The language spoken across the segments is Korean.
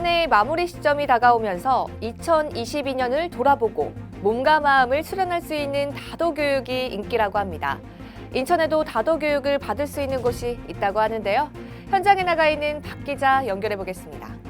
한 해의 마무리 시점이 다가오면서 2022년을 돌아보고 몸과 마음을 수련할 수 있는 다도 교육이 인기라고 합니다. 인천에도 다도 교육을 받을 수 있는 곳이 있다고 하는데요. 현장에 나가 있는 박 기자 연결해 보겠습니다.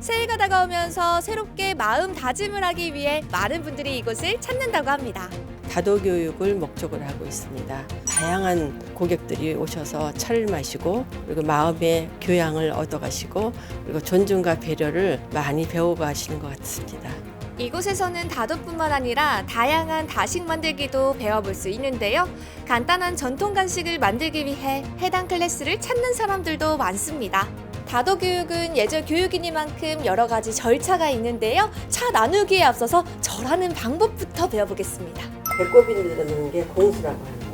새해가 다가오면서 새롭게 마음 다짐을 하기 위해 많은 분들이 이곳을 찾는다고 합니다. 다도 교육을 목적으로 하고 있습니다. 다양한 고객들이 오셔서 차를 마시고 그리고 마음의 교양을 얻어가시고 그리고 존중과 배려를 많이 배워가시는 것 같습니다. 이곳에서는 다도뿐만 아니라 다양한 다식 만들기도 배워볼 수 있는데요. 간단한 전통 간식을 만들기 위해 해당 클래스를 찾는 사람들도 많습니다. 다도 교육은 예절 교육이니만큼 여러 가지 절차가 있는데요. 차 나누기에 앞서서 절하는 방법부터 배워보겠습니다. 배꼽이 늘는 게 공수라고 하는 거예요.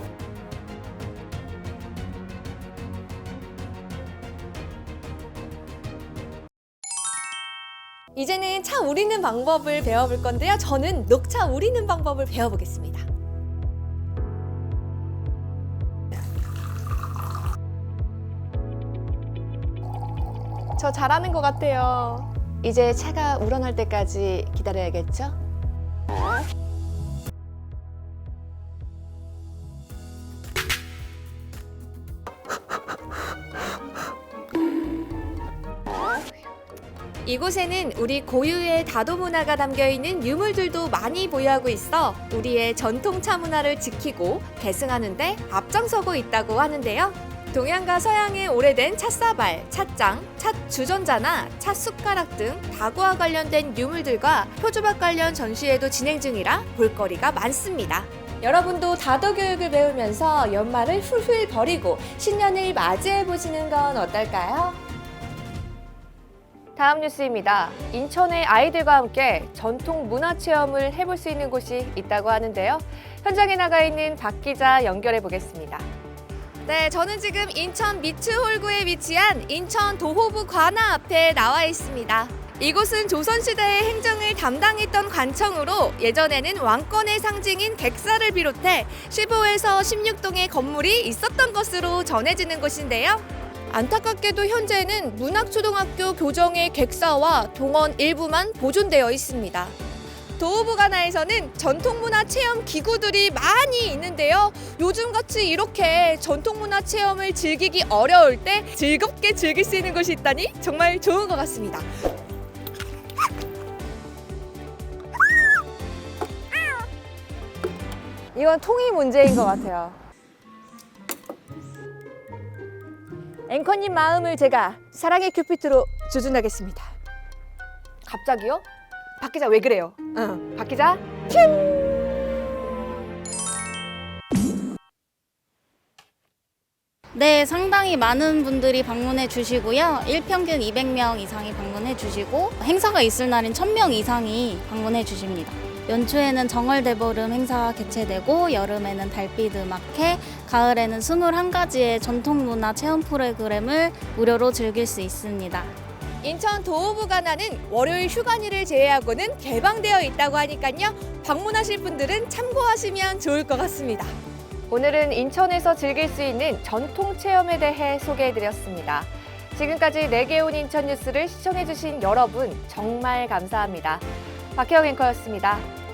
이제는 차 우리는 방법을 배워볼 건데요. 저는 녹차 우리는 방법을 배워보겠습니다. 저 잘하는 것 같아요. 이제 차가 우러날 때까지 기다려야겠죠? 이곳에는 우리 고유의 다도 문화가 담겨 있는 유물들도 많이 보유하고 있어 우리의 전통차 문화를 지키고 계승하는데 앞장서고 있다고 하는데요. 동양과 서양의 오래된 찻사발, 찻장, 찻주전자나 찻숟가락 등 다구와 관련된 유물들과 표주박 관련 전시회도 진행 중이라 볼거리가 많습니다. 여러분도 다도 교육을 배우면서 연말을 훌훌 버리고 신년을 맞이해 보시는 건 어떨까요? 다음 뉴스입니다. 인천의 아이들과 함께 전통 문화 체험을 해볼 수 있는 곳이 있다고 하는데요. 현장에 나가 있는 박 기자 연결해 보겠습니다. 네, 저는 지금 인천 미츠홀구에 위치한 인천 도호부 관아 앞에 나와 있습니다. 이곳은 조선시대의 행정을 담당했던 관청으로 예전에는 왕권의 상징인 객사를 비롯해 15에서 16동의 건물이 있었던 것으로 전해지는 곳인데요. 안타깝게도 현재는 문학초등학교 교정의 객사와 동원 일부만 보존되어 있습니다. 도우부가나에서는 전통문화 체험 기구들이 많이 있는데요. 요즘같이 이렇게 전통문화 체험을 즐기기 어려울 때 즐겁게 즐길 수 있는 곳이 있다니 정말 좋은 것 같습니다. 이건 통이 문제인 것 같아요. 앵커님 마음을 제가 사랑의 큐피트로 조준하겠습니다. 갑자기요? 박 기자 왜 그래요? 응, 박 기자 튠! 네, 상당히 많은 분들이 방문해 주시고요. 일평균 200명 이상이 방문해 주시고 행사가 있을 날인 1000명 이상이 방문해 주십니다. 연초에는 정월대보름 행사가 개최되고 여름에는 달빛 음악회, 가을에는 21가지의 전통문화 체험 프로그램을 무료로 즐길 수 있습니다. 인천 도우부가 나는 월요일 휴관일을 제외하고는 개방되어 있다고 하니까요. 방문하실 분들은 참고하시면 좋을 것 같습니다. 오늘은 인천에서 즐길 수 있는 전통 체험에 대해 소개해드렸습니다. 지금까지 내게온 인천 뉴스를 시청해주신 여러분 정말 감사합니다. 박혜영 앵커였습니다.